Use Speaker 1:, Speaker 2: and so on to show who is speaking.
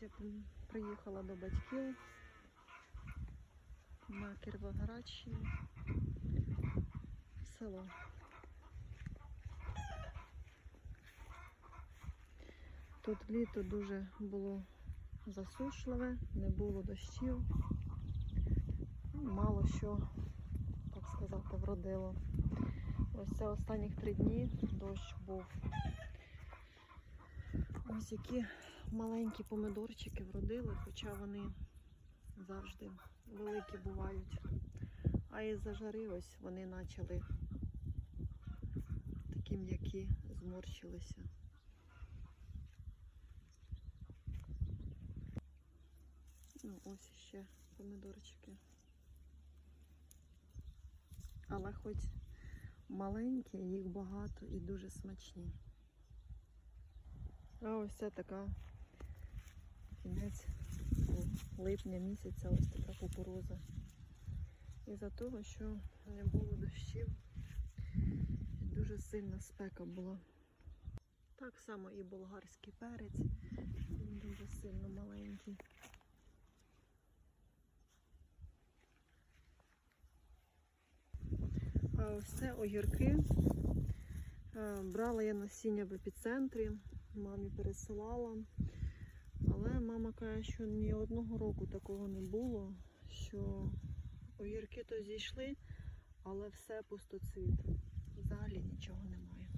Speaker 1: Ось приїхала до батьків на Кіровоградщину в село. Тут літо дуже було засушливе, не було дощів. Мало що, так сказати, вродило. Ось це останніх три дні дощ був. Ось які маленькі помидорчики вродили, хоча вони завжди великі бувають. А із-за ось вони почали такі м'які зморщилися. Ну, ось ще помидорчики. Але хоч маленькі, їх багато і дуже смачні. А ось це така кінець липня місяця, ось така кукуруза. Із-за того, що не було дощів, дуже сильна спека була. Так само і болгарський перець, він дуже сильно маленький. А ось це огірки. Брала я насіння в епіцентрі, мамі пересилала. Мама каже, що ні одного року такого не було, що огірки то зійшли, але все пустоцвіт. Взагалі нічого немає.